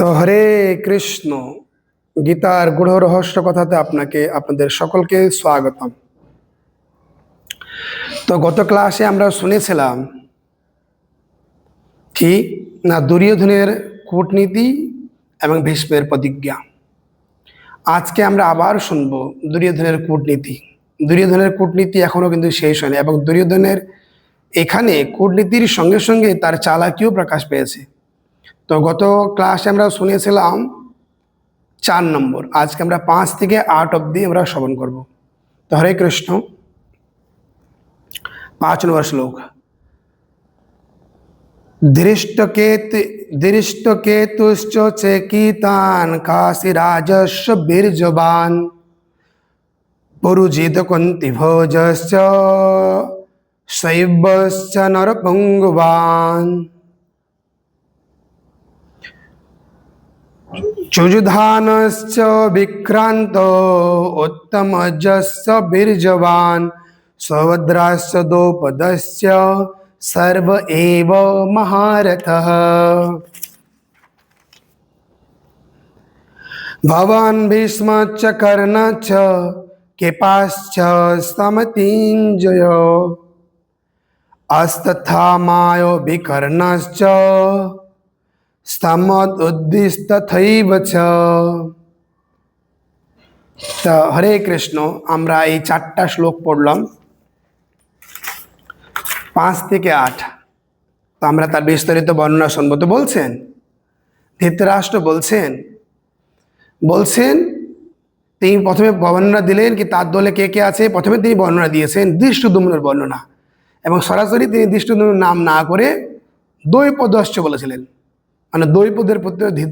তো হরে কৃষ্ণ, গীতার গূঢ় রহস্য কথাতে আপনাকে, আপনাদের সকলকে স্বাগতম। তো গত ক্লাসে আমরা শুনেছিলাম কি না দুর্যোধনের কূটনীতি এবং ভীষ্মের প্রতিজ্ঞা। আজকে আমরা আবার শুনব দুর্যোধনের কূটনীতি। দুর্যোধনের কূটনীতি এখনও কিন্তু শেষ হয়নি এবং দুর্যোধনের এখানে কূটনীতির সঙ্গে সঙ্গে তার চালাকিও প্রকাশ পেয়েছে। তো গত ক্লাসে আমরা শুনেছিলাম চার নম্বর। আজকে আমরা পাঁচ থেকে আট অবধি আমরা শ্রবণ করব। তো হরে কৃষ্ণ। পাঁচ নম্বর শ্লোক। দৃষ্টকেত, দৃষ্টকেতুশ্চ চেকিতান কাশিরাজস্য বীর্যবান। পুরুজিত কুন্তিভোজশ্চ শৈবশ্চ चुजुधान विक्रांत उत्तम बीर्जवान्, स्वभद्राश्च दोपदश्च सर्व एव महारथः। भवान् भीष्मश्च कर्णश्च कृपाश्च समतीञ्जय। अस्तथा मायो विकर्णश्च স্তমদ্দিস্তথৈব চ তা হরে কৃষ্ণ আমরা এই চারটা শ্লোক পড়লাম। পাঁচ থেকে আট। তো আমরা তার বিস্তারিত বর্ণনা শুনব। তো বলছেন, ধৃতরাষ্ট্র বলছেন বলছেন, তিনি প্রথমে বর্ণনা দিলেন কি তার দলে কে কে আছে? প্রথমে তিনি বর্ণনা দিয়েছেন দৃষ্টদুম্নের বর্ণনা। এবং সরাসরি তিনি দৃষ্টদুম্নের নাম না করে দৈপদশ্চ বলেছিলেন। মানে দৈপদের প্রতি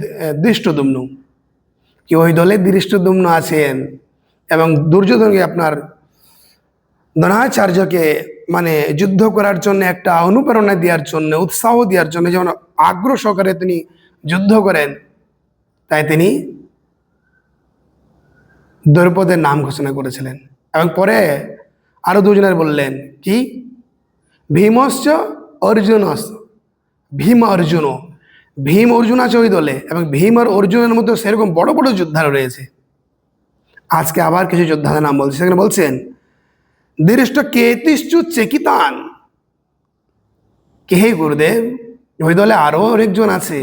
দৃষ্টদুম্ন। কি ওই দলে দৃষ্টদুম্ন আছেন? এবং দুর্যোধনকে আপনার দ্রোণাচার্যকে মানে যুদ্ধ করার জন্য একটা অনুপ্রেরণা দেওয়ার জন্য, উৎসাহ দেওয়ার জন্য যেমন আগ্রহ সহকারে তিনি যুদ্ধ করেন, তাই তিনি দ্রৌপদের নাম ঘোষণা করেছিলেন। এবং পরে আরও দুজনের বললেন, কি? ভীমশ্চ অর্জুনস ভীম অর্জুনও। ভীম অর্জুন আছে ওই দলে এবং ভীম আর অর্জুনের মধ্যে সেরকম বড় বড় যোদ্ধারা রয়েছে। আজকে আবার কিছু যোদ্ধাদের নাম বলছে। সেখানে বলছেন দৃষ্ট কেতিশ্চু চেকিতান। কে হে গুরুদেব? ওই দলে আরও অনেকজন আছে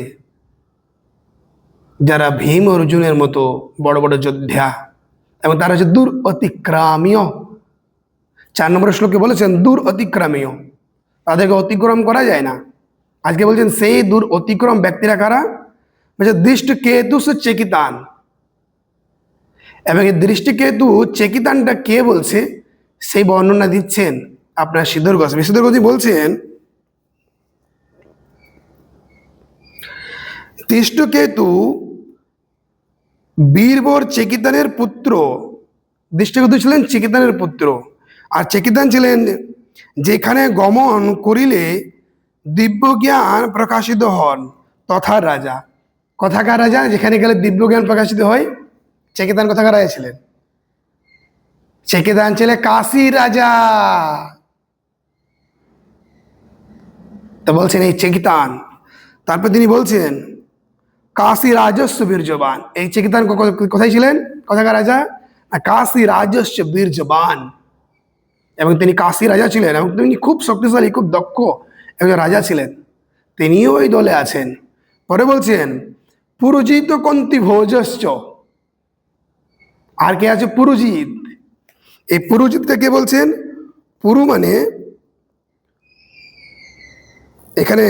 যারা ভীম অর্জুনের মতো বড় বড় যোদ্ধা এবং তারা হচ্ছে দূর অতিক্রামীয় চার নম্বর শ্লোকে বলেছেন দূর অতিক্রামীয় তাদেরকে অতিক্রম করা যায় না। আজকে বলছেন, সেই দূর অতিক্রম ব্যক্তিরা কারা? বলছে দৃষ্ট কেতু সে চেকিতান। এবং এই দৃষ্টিকেতু চেকিতানটা কে বলছে? সেই বর্ণনা দিচ্ছেন আপনার সিদ্ধর গোস্বামী সিদ্ধর গোস্বামী বলছেন, দৃষ্টকেতু বীরবর চেকিতানের পুত্র। দৃষ্টকেতু ছিলেন চেকিতানের পুত্র। আর চেকিতান ছিলেন যেখানে গমন করিলে দিব্য জ্ঞান প্রকাশিত হন তথা রাজা। কথাকার রাজা, যেখানে গেলে দিব্য জ্ঞান প্রকাশিত হয়, চেকেদান কথাকার রাজা ছিলেন। চেকেদান ছিলেন কাশি রাজা। তো বলছেন, এই চেকিতান তারপর তিনি বলছেন, কাশী রাজস্ব বীর্যবান। এই চেকিতান কোথায় ছিলেন? কথাকার রাজা কাশী রাজস্ব বীর্যবান। এবং তিনি কাশি রাজা ছিলেন এবং তিনি খুব শক্তিশালী, খুব দক্ষ একজন রাজা ছিলেন। তিনিও ওই দলে আছেন। পরে বলছেন, পুরুজিত কন্তি ভোজশ্চ। আর কে আছে পুরুজিৎ এই পুরুজিৎকে কে বলছেন? পুরু মানে এখানে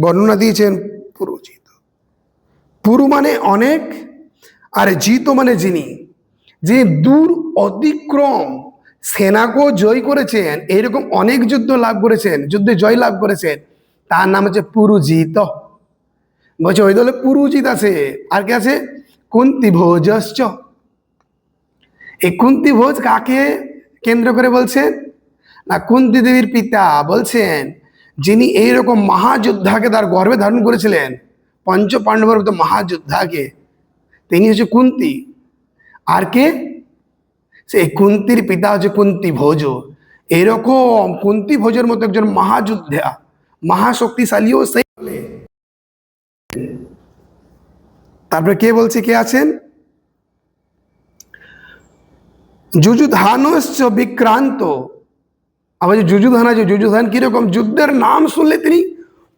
বর্ণনা দিয়েছেন পুরুজিত। পুরু মানে অনেক, আর জিত মানে যিনি যিনি দূর অতিক্রম। সেনাকেও জয় করেছেন, এরকম অনেক যুদ্ধ লাভ করেছেন, যুদ্ধে জয় লাভ করেছেন, তার নাম হচ্ছে পুরুজিত। বলছে, ওই দলে পুরুজিত আছে, আর কে আছে? কুন্তি ভোজশ্চ এই কুন্তি ভোজ কাকে কেন্দ্র করে বলছেন? না, কুন্তি দেবীর পিতা বলছেন, যিনি এইরকম মহাযোদ্ধাকে তার গর্বে ধারণ করেছিলেন পঞ্চ পাণ্ডবের মহাযোদ্ধাকে, তিনি হচ্ছে কুন্তি। আর কে? সেই কুন্তির পিতা হচ্ছে কুন্তি ভোজ। এরকম কুন্তি ভোজের মতো একজন মহাযোদ্ধা, মহাশক্তিশালীও সেই তারপরে কে বলছে, কে আছেন? যুযুধানশ্চ বিক্রান্ত। আবার যে যুযুধান আছে, যুযুধান কীরকম, যুদ্ধের নাম শুনলে তিনি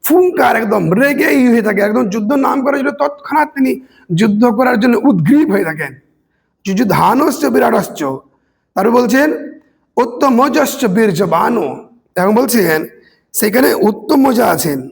ফুঙ্কার একদম, রেগেই হয়ে থাকে, একদম যুদ্ধ নাম করার জন্য তৎক্ষণাৎ তিনি যুদ্ধ করার জন্য উদ্গ্রীব হয়ে থাকেন। যুযুধানশ্চ বিরাটশ্চ। তারপর বলছেন উত্তমজশ্চ বীর্যবানো। এবং বলছেন সেখানে উত্তম মজা আছেন।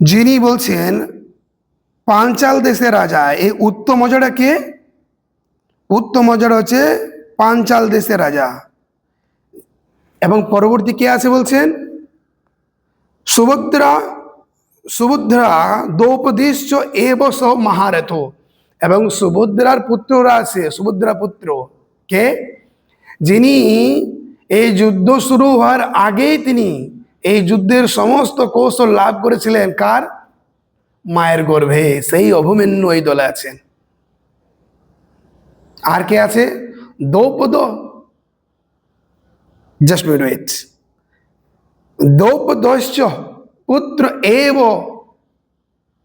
যিনি বলছেন পাঞ্চাল দেশের রাজা, এই উত্তম মজাটা কে? উত্তম মজাটা হচ্ছে পাঞ্চাল দেশের রাজা। এবং পরবর্তী কে আছে বলছেন? সুভদ্রা সুভদ্রা দ্রৌপদীশ এব স মহারথ। এবং সুভদ্রার পুত্ররা আছে, সুভদ্রা পুত্র কে? যিনি এই যুদ্ধ শুরু হওয়ার আগেই তিনি এই যুদ্ধের সমস্ত কৌশল লাভ করেছিলেন। কার? মায়ের গর্ভে সেই অভিমন্যু ওই দলে আছেন। আর কে আছে? দ্রৌপদ জাস্ট ওয়েট দ্রৌপদশ্চ পুত্র এব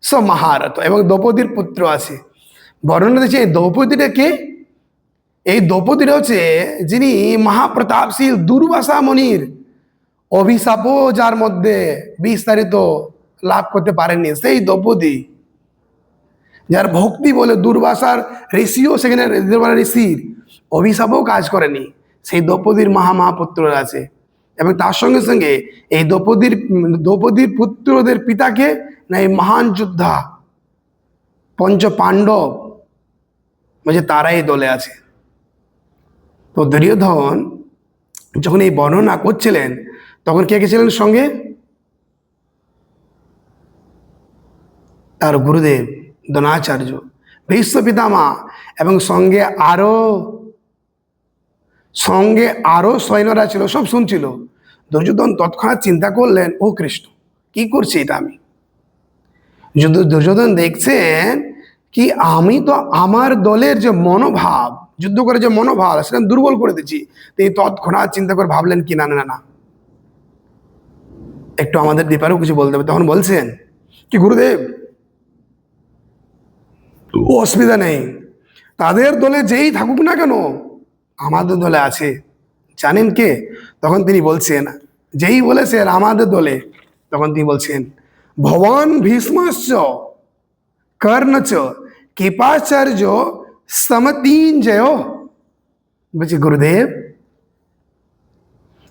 স মহারথ এবং দ্রৌপদীর পুত্র আছে। বর্ণনা দিচ্ছে এই দ্রৌপদীটা কে? এই দ্রৌপদীটা হচ্ছে যিনি মহাপ্রতাপশীল দুর্বাসা মনির অভিশাপও যার মধ্যে বিস্তারিত লাভ করতে পারেননি। সেই দ্রৌপদী, যার ভক্তি বলে দুর্বাসার ঋষিও সেখানে ঋষির অভিশাপও কাজ করেনি। সেই দ্রৌপদীর মহা মহাপুত্র আছে। এবং তার সঙ্গে সঙ্গে এই দ্রৌপদীর দ্রৌপদীর পুত্রদের পিতাকে না এই মহান যোদ্ধা পঞ্চ পাণ্ডব বলছে তারা এই দলে আছে। তো দুর্যোধন যখন এই বর্ণনা করছিলেন, তখন কে কে ছিলেন সঙ্গে? তার গুরুদেব দ্রোণাচার্য ভীষ্ম পিতামা এবং সঙ্গে আরও সঙ্গে আরও সৈন্যরা ছিল, সব শুনছিল। দুর্যোধন তৎক্ষণাৎ চিন্তা করলেন, ও কৃষ্ণ, কি করছি এটা আমি? দুর্যোধন দেখছেন কি আমি তো আমার দলের যে মনোভাব, যুদ্ধ করে যে মনোভাব, সেটা দুর্বল করে দিচ্ছি। তিনি তৎক্ষণাৎ চিন্তা করে ভাবলেন, কি, না না না একটু আমাদের ব্যাপারেও কিছু বলতে হবে। তখন বলছেন, কি গুরুদেব অসুবিধা নেই। তাদের দলে যেই থাকুক না কেন, আমাদের দলে আছে। জানেন কে? তখন তিনি বলছেন, যেই বলেছেন আমাদের দলে, তখন তিনি বলছেন ভবান ভীষ্মশ্চ কর্ণচ কৃপাচার্য সমতীন জয় বলছি, গুরুদেব,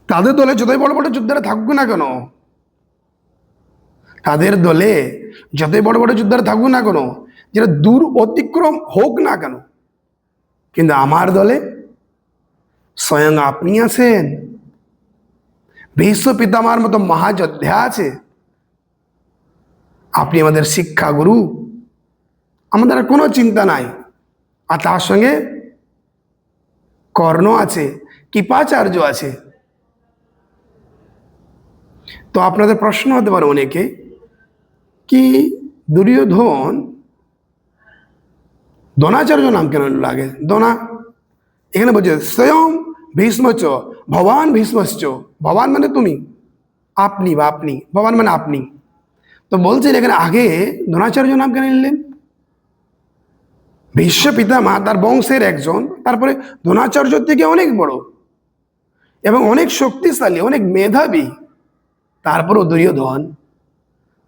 তাদের দলে যতই বড় বড় যোদ্ধারা থাকুক না কেন, তাদের দলে যতই বড় বড় যোদ্ধারা থাকুক না কেন যেটা দূর অতিক্রম হোক না কেন, কিন্তু আমার দলে স্বয়ং আপনি আছেন। ভীষ্ম পিতামার মতো মহাযোদ্ধা আছে। আপনি আমাদের শিক্ষা গুরু আমাদের আর কোনো চিন্তা নাই। আর তার সঙ্গে কর্ণ আছে, কৃপাচার্য আছে। তো আপনাদের প্রশ্ন হতে পারে অনেকে, কি দুর্যোধন দ্রোণাচার্য নাম কেন লাগে? দ্রোণা এখানে বলছে, স্বয়ং ভীষ্মচ, ভবান ভীষ্মশ্চ। ভবান মানে তুমি, আপনি বা আপনি, ভবান মানে আপনি। তো বলছেন এখানে আগে দ্রোণাচার্য নাম কেন নিলেন? ভীষ্ম পিতামা তার বংশের একজন, তারপরে দ্রোণাচার্য থেকে অনেক বড়, এবং অনেক শক্তিশালী, অনেক মেধাবী তারপরও দুর্যোধন।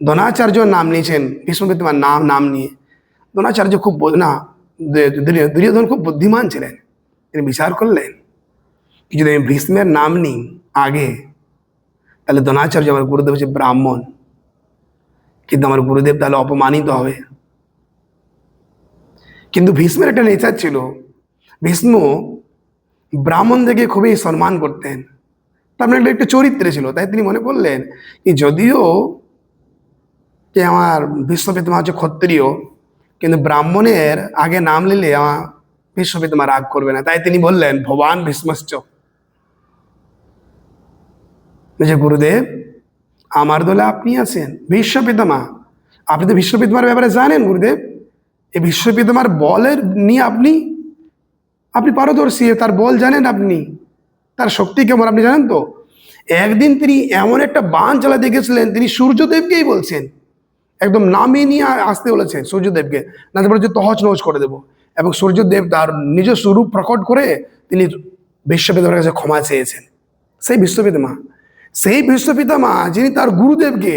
দ্রোণাচার্য নাম নিয়েছেন, ভীষ্ম পিতামার নাম নাম নিয়ে। দ্রোণাচার্য খুব না দুর্যোধন খুব বুদ্ধিমান ছিলেন। তিনি বিচার করলেন। যদি আমি ভীষ্মের নাম নিই, আগে। তাহলে দ্রোণাচার্য আমার গুরুদেব হচ্ছে ব্রাহ্মণ। কিন্তু আমার গুরুদেব তাহলে অপমানিত হবে। কিন্তু ভীষ্মের একটা নেচার ছিল। ভীষ্ম ব্রাহ্মণদেরকে খুবই সম্মান করতেন। তার মানে একটা চরিত্রে ছিল। তাই তিনি মনে করলেন যদিও যে আমার বিশ্বপিতামা হচ্ছে ক্ষত্রিয় কিন্তু ব্রাহ্মণের আগে নাম নিলে আমার বিশ্বপিতামা রাগ করবে না। তাই তিনি বললেন ভবান ভীষ্মশ্চ যে গুরুদেব, আমার দলে আপনি আছেন ভীষ্ম পিতামা আপনি তো ভীষ্ম পিতামার ব্যাপারে জানেন গুরুদেব। এই ভীষ্ম পিতামার বলের নিয়ে আপনি আপনি পারদর্শী, তার বল জানেন আপনি, তার শক্তি কেমন আপনি জানেন তো? একদিন তিনি এমন একটা বান চালাতে গেছিলেন, তিনি সূর্যদেবকেই বলছেন একদম নামিয়ে নিয়ে আসতে বলেছে সূর্যদেবকে। না তো বলেছে তহচ নহচ করে দেবো। এবং সূর্যদেব তার নিজ স্বরূপ প্রকট করে তিনি বিশ্বপিতামার কাছে ক্ষমা চেয়েছেন। সেই বিশ্বপিতামা সেই বিশ্বপিতামা যিনি তার গুরুদেবকে,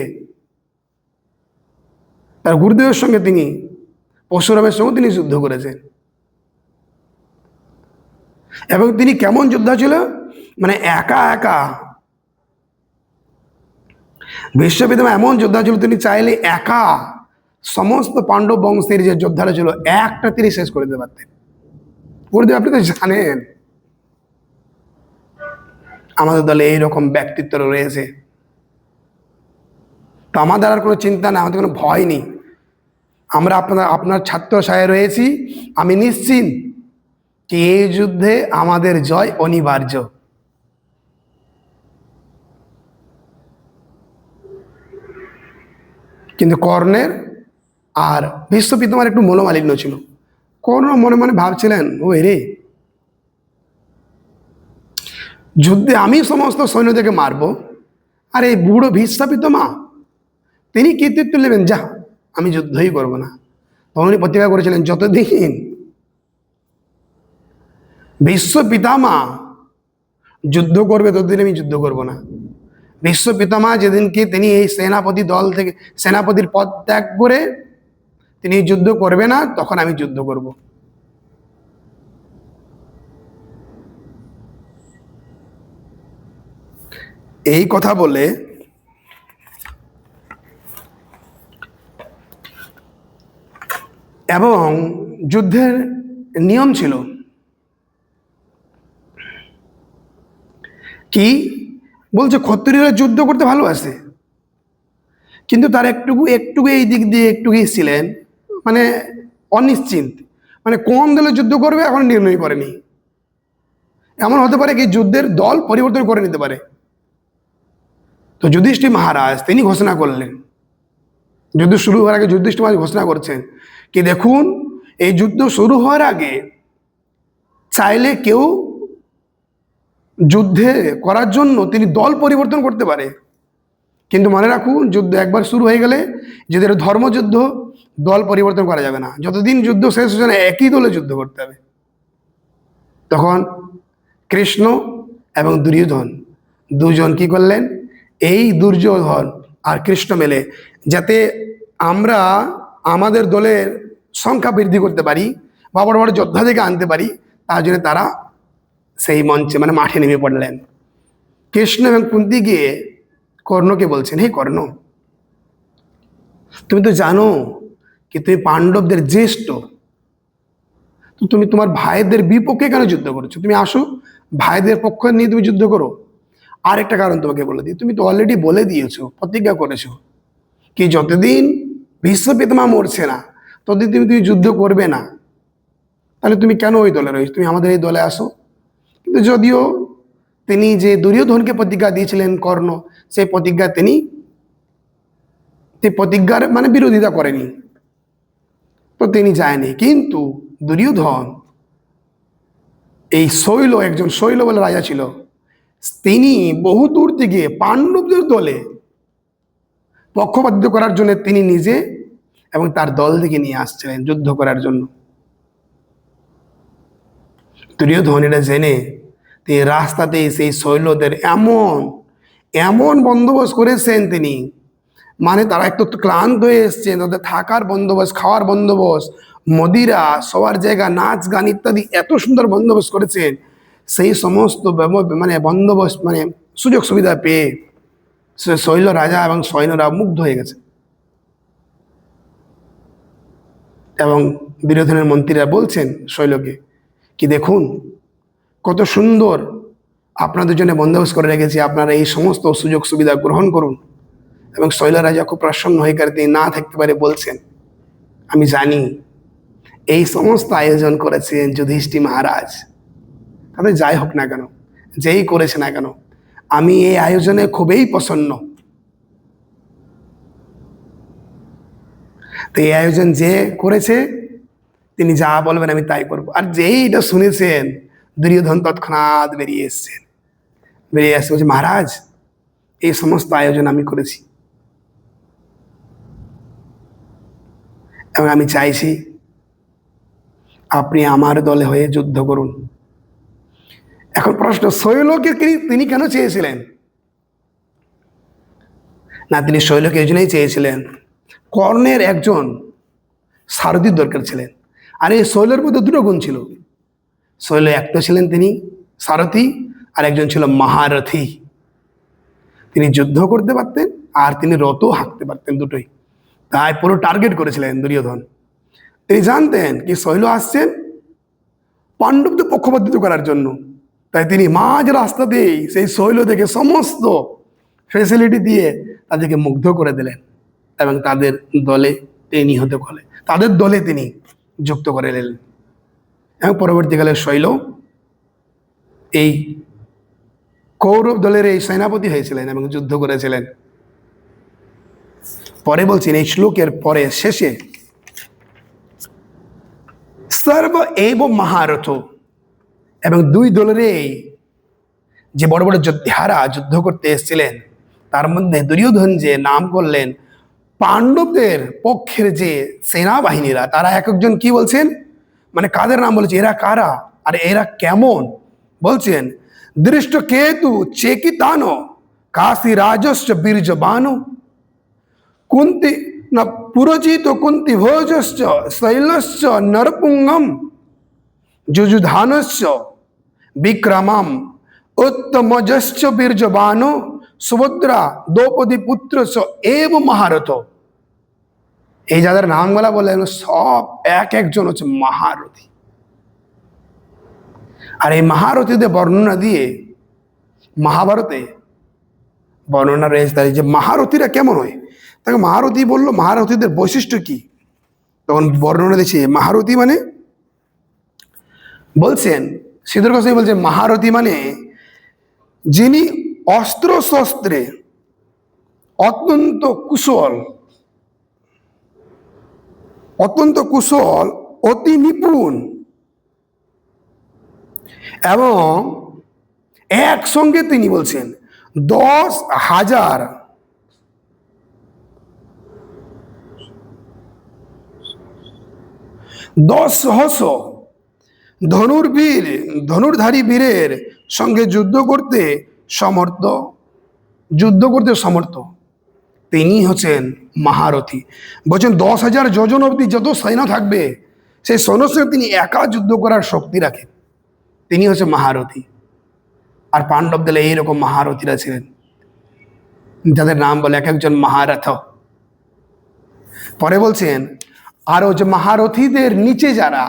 তার গুরুদেবের সঙ্গে তিনি পরশুরামের সঙ্গে তিনি যুদ্ধ করেছেন। এবং তিনি কেমন যোদ্ধা ছিল? মানে একা একা বিশ্বপিতামা এমন যোদ্ধা ছিল, তিনি চাইলে একা সমস্ত পাণ্ডব বংশের যে যোদ্ধারা ছিল, একটা তিনি শেষ করে দিতে পারতেন। গুরুদেব, আপনি তো জানেন, আমাদের দলে এইরকম ব্যক্তিত্ব রয়েছে। তো আমাদের আর কোনো চিন্তা নেই, আমাদের কোনো ভয় নেই। আমরা আপনার আপনার ছাত্র সায় রয়েছি, আমি নিশ্চিন্ত কি এই যুদ্ধে আমাদের জয় অনিবার্য। কিন্তু কর্ণের আর বিশ্বপিতামার একটু মনোমালিন্য ছিল। কর্ণ মনে মনে ভাবছিলেন ও রে, যুদ্ধে আমি সমস্ত সৈন্যদেরকে মারব, আর এই বুড়ো ভীষ্মাপিতমা তিনি কৃতিত্ব নেবেন, যা, আমি যুদ্ধই করব না। তখন উনি করেছিলেন, যতদিন বিশ্ব পিতামা যুদ্ধ করবে, ততদিন আমি যুদ্ধ করব না। বিশ্ব পিতামা যেদিনকে তিনি এই সেনাপতি দল থেকে, সেনাপতির পদ ত্যাগ করে তিনি যুদ্ধ করবে না, তখন আমি যুদ্ধ করব। এই কথা বলে এবং যুদ্ধের নিয়ম ছিল কি? বলছে, ক্ষত্রিয়রা যুদ্ধ করতে ভালোবাসে। কিন্তু তার একটুকু একটুকু এই দিক দিয়ে একটু ছিলেন মানে অনিশ্চিন্ত। মানে কোন দলে যুদ্ধ করবে এখন নির্ণয় করেনি। এমন হতে পারে কি যুদ্ধের দল পরিবর্তন করে নিতে পারে। তো যুধিষ্ঠির মহারাজ, তিনি ঘোষণা করলেন। যুদ্ধ শুরু হওয়ার আগে যুধিষ্ঠির মহারাজ ঘোষণা করছেন কি, দেখুন, এই যুদ্ধ শুরু হওয়ার আগে চাইলে কেউ যুদ্ধে করার জন্য তিনি দল পরিবর্তন করতে পারে। কিন্তু মনে রাখুন, যুদ্ধ একবার শুরু হয়ে গেলে যদি ধর্মযুদ্ধ, দল পরিবর্তন করা যাবে না। যতদিন যুদ্ধ শেষ হচ্ছে না, একই দলে যুদ্ধ করতে হবে। তখন কৃষ্ণ এবং দুর্যোধন দুজন কি করলেন? এই দুর্যোধন আর কৃষ্ণ মেলে, যাতে আমরা আমাদের দলের সংখ্যা বৃদ্ধি করতে পারি বা বড় বড় যোদ্ধা থেকে আনতে পারি, তার জন্য তারা সেই মঞ্চে মানে মাঠে নেমে পড়লেন। কৃষ্ণ এবং কুন্তি গিয়ে কর্ণকে বলছেন, হে কর্ণ, তুমি তো জানো কি তুমি পাণ্ডবদের জ্যেষ্ঠ। তো তুমি তোমার ভাইদের বিপক্ষে কেন যুদ্ধ করছ? তুমি আসো, ভাইদের পক্ষ নিয়ে তুমি যুদ্ধ করো। আরেকটা কারণ তোমাকে বলে দিই, তুমি তো অলরেডি বলে দিয়েছ, প্রতিজ্ঞা করেছ কি যতদিন বিশ্ব পিতামা মরছে না, ততদিন তুমি তুমি যুদ্ধ করবে না। তাহলে তুমি কেন ওই দলে রয়েছো? তুমি আমাদের এই দলে আসো। যদিও তিনি যে দুর্যোধনকে প্রতিজ্ঞা দিয়েছিলেন কর্ণ সেই প্রতিজ্ঞা তিনি প্রতিজ্ঞার মানে বিরোধিতা করেনি। তো তিনি যায়নি। কিন্তু দুর্যোধন এই শৈল, একজন শৈল বলে রাজা ছিল, তিনি বহু দূর থেকে পাণ্ডবদের দলে পক্ষপাতিত্ব করার জন্য তিনি নিজে এবং তার দল থেকে নিয়ে আসছিলেন যুদ্ধ করার জন্য। দুর্যোধন এটা জেনে তিনি রাস্তাতে সেই শৈলদের এমন এমন বন্দোবস্ত করেছেন তিনি। মানে তারা একটু ক্লান্ত হয়ে এসছেন, তাদের থাকার বন্দোবস্ত, খাওয়ার বন্দোবস্ত, মদিরা, সবার জায়গা, নাচ গান ইত্যাদি এত সুন্দর বন্দোবস্ত করেছেন। সেই সমস্ত মানে বন্দোবস্ত মানে সুযোগ সুবিধা পেয়ে সে শৈল রাজা এবং সৈন্যরা মুগ্ধ হয়ে গেছে। এবং বিরোধনের মন্ত্রীরা বলছেন শৈলকে, কি দেখুন কত সুন্দর আপনাদের জন্য বন্দোবস্ত করে রেখেছি। আপনারা এই সমস্ত সুযোগ সুবিধা গ্রহণ করুন। এবং শৈলা রাজা খুব প্রসন্ন হয়ে কারণ তিনি না থাকতে পারে বলছেন, আমি জানি এই সমস্ত আয়োজন করেছেন যুধিষ্ঠি মহারাজ। তাদের যাই হোক না কেন, যেই করেছে না কেন, আমি এই আয়োজনে খুবই প্রসন্ন। তো এই আয়োজন যে করেছে, তিনি যা বলবেন আমি তাই করব। আর যেই এটা শুনেছেন দুর্যোধন তৎক্ষণাৎ বেরিয়ে এসছেন বেরিয়ে এসে বলছে, মহারাজ, এই সমস্ত আয়োজন আমি করেছি। এবং আমি চাইছি আপনি আমার দলে হয়ে যুদ্ধ করুন। এখন প্রশ্ন, শৈলকে তিনি- তিনি কেন চেয়েছিলেন? না, তিনি শৈলকে এই জন্যই চেয়েছিলেন, কর্ণের একজন সারথীর দরকার ছিলেন। আর এই শৈলের মধ্যে দুটো গুণ ছিল। শৈল একটা ছিলেন তিনি, সারথী, আর একজন ছিল মহারথী। তিনি যুদ্ধ করতে পারতেন আর তিনি রথ হাঁকতে পারতেন দুটোই। তাই পুরো টার্গেট করেছিলেন দুর্যোধন তিনি জানতেন কি শৈল আসছেন পাণ্ডবদের পক্ষপাতিত করার জন্য। তাই তিনি মাঝ রাস্তাতেই সেই শৈল থেকে সমস্ত ফেসিলিটি দিয়ে তাদেরকে মুগ্ধ করে দিলেন এবং তাদের দলে তিনি হতে বলে তাদের দলে তিনি যুক্ত করে নিলেন। পরবর্তীকালে শৈল এই কৌরব দলের এই সেনাপতি হয়েছিলেন এবং যুদ্ধ করেছিলেন। পরে বলছেন এই শ্লোকের পরে, শেষে, সর্ব এব মহারথ এবং দুই দলেরই যে বড় বড় যোদ্ধারা যুদ্ধ করতে এসেছিলেন, তার মধ্যে দুর্যোধন যে নাম করলেন, পাণ্ডবদের পক্ষের যে সেনাবাহিনীরা, তারা এক একজন কি বলছেন? মানে কাদের নাম বলছে? এরা কারা? আর এরা কেমন? বলছেন, দৃষ্ট কেতু চেকিতানো কাশী রাজস্ব বীর্যবানো কুন্তি, না পুরজিত কুন্তি ভোজশ্চ শৈলশ্চ নরপুঙ্গম যুযুধানশ্চ বিক্রমম উত্তমজশ্চ বীর্যবানো সুভদ্রা দ্রৌপদী পুত্র এব মহারথ। এই যাদের নামগুলা বললেন সব এক একজন হচ্ছে মহারথী। আর এই মহারথীদের বর্ণনা দিয়ে মহাভারতে বর্ণনা রয়েছে তাই যে মহারথীরা কেমন হয়? তাকে মহারথী বলল, মহারথীদের বৈশিষ্ট্য কি? তখন বর্ণনা দিচ্ছে, মহারথী মানে বলছেন সিদ্ধর গোস্বামী বলছেন মহারথী মানে যিনি অস্ত্র শস্ত্রে অত্যন্ত কুশল অত্যন্ত কুশল, অতি নিপুণ। এবং একসঙ্গে তিনি বলছেন, দশ হাজার। দশ সহস্র। ধনুর্বীর, ধনুর্ধারী বীরের সঙ্গে যুদ্ধ করতে সমর্থ, যুদ্ধ করতে সমর্থ। তিনি হচ্ছেন মহারথী। বলছেন, দশ হাজার যোজন অবধি যত সৈন্য থাকবে, সেই সঙ্গে তিনি একা যুদ্ধ করার শক্তি রাখেন। তিনি হচ্ছে মহারথী। আর পাণ্ডব দলে এইরকম মহারথীরা ছিলেন, যাদের নাম বলে এক একজন মহারথ। পরে বলছেন আরও যে মহারথীদের নিচে যারা,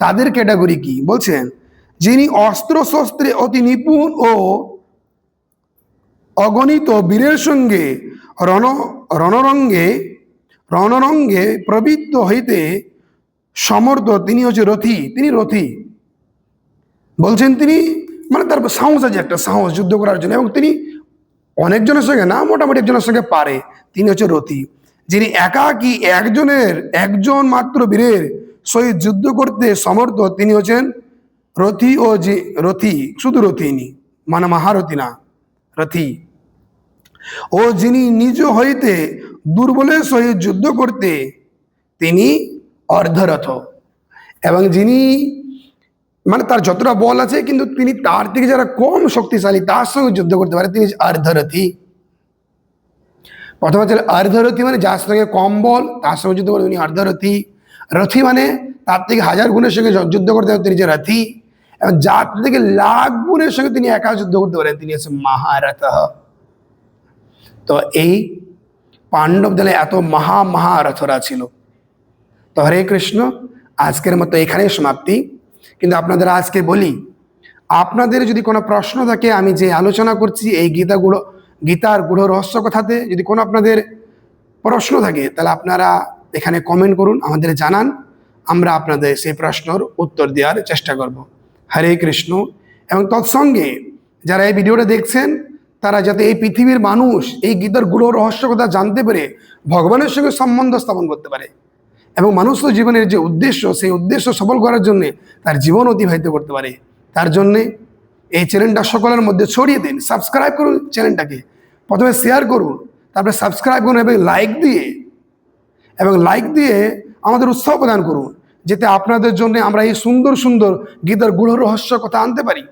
তাদের ক্যাটাগরি কি? বলছেন, যিনি অস্ত্র শস্ত্রে অতি নিপুণ ও অগণিত বীরের সঙ্গে রণ, রণরঙ্গে রণরঙ্গে প্রবৃত্ত হইতে সমর্থ তিনি হচ্ছে রথি, তিনি রথী। বলছেন তিনি মানে তার সাহস আছে একটা সাহস যুদ্ধ করার জন্য এবং তিনি অনেকজনের সঙ্গে না, মোটামুটি একজনের সঙ্গে পারে, তিনি হচ্ছে রথী। যিনি একাকী একজনের, একজন মাত্র বীরের সহিত যুদ্ধ করতে সমর্থ, তিনি হচ্ছেন রথি ও যে রথি, শুধু রথিনী মানে মহারথী না, রথী। ও যিনি নিজ হইতে দুর্বলের সহিত যুদ্ধ করতে, তিনি অর্ধরথ। এবং যিনি মানে তার যতটা বল আছে, কিন্তু তিনি তার থেকে যারা কম শক্তিশালী, তার সঙ্গে যুদ্ধ করতে পারে, তিনি অর্ধরথী। প্রথমে হচ্ছে অর্ধরথী মানে যার সঙ্গে কম বল, তার সঙ্গে যুদ্ধ করে উনি অর্ধরথী। রথী মানে তার থেকে হাজার গুণের সঙ্গে যুদ্ধ করতে পারেন তিনি যে রথী। এবং যার থেকে লাখ গুণের সঙ্গে তিনি একা যুদ্ধ করতে পারেন তিনি হচ্ছে মহারথ। তো এই পাণ্ডব দলে এত মহা মহারথরা ছিল। তো হরে কৃষ্ণ, আজকের মতো এখানেই সমাপ্তি। কিন্তু আপনাদের আজকে বলি, আপনাদের যদি কোনো প্রশ্ন থাকে, আমি যে আলোচনা করছি, এই গীতাগুলো গীতার গুঢ় রহস্য কথাতে যদি কোনো আপনাদের প্রশ্ন থাকে, তাহলে আপনারা এখানে কমেন্ট করুন, আমাদের জানান। আমরা আপনাদের সেই প্রশ্নর উত্তর দেওয়ার চেষ্টা করব। হরে কৃষ্ণ। এবং তৎসঙ্গে যারা এই ভিডিওটা দেখছেন তারা যাতে এই পৃথিবীর মানুষ এই গীতার গুঢ় রহস্য কথা জানতে পেরে ভগবানের সঙ্গে সম্বন্ধ স্থাপন করতে পারে। এবং মানুষ জীবনের যে উদ্দেশ্য, সেই উদ্দেশ্য সফল করার জন্যে তার জীবন অতিবাহিত করতে পারে। তার জন্যে এই চ্যানেলটা সকলের মধ্যে ছড়িয়ে দিন। সাবস্ক্রাইব করুন চ্যানেলটাকে প্রথমে শেয়ার করুন। তারপরে সাবস্ক্রাইব করুন এবং লাইক দিয়ে, এবং লাইক দিয়ে আমাদের উৎসাহ প্রদান করুন, যাতে আপনাদের জন্য আমরা এই সুন্দর সুন্দর গীতার গূঢ় রহস্য কথা আনতে পারি।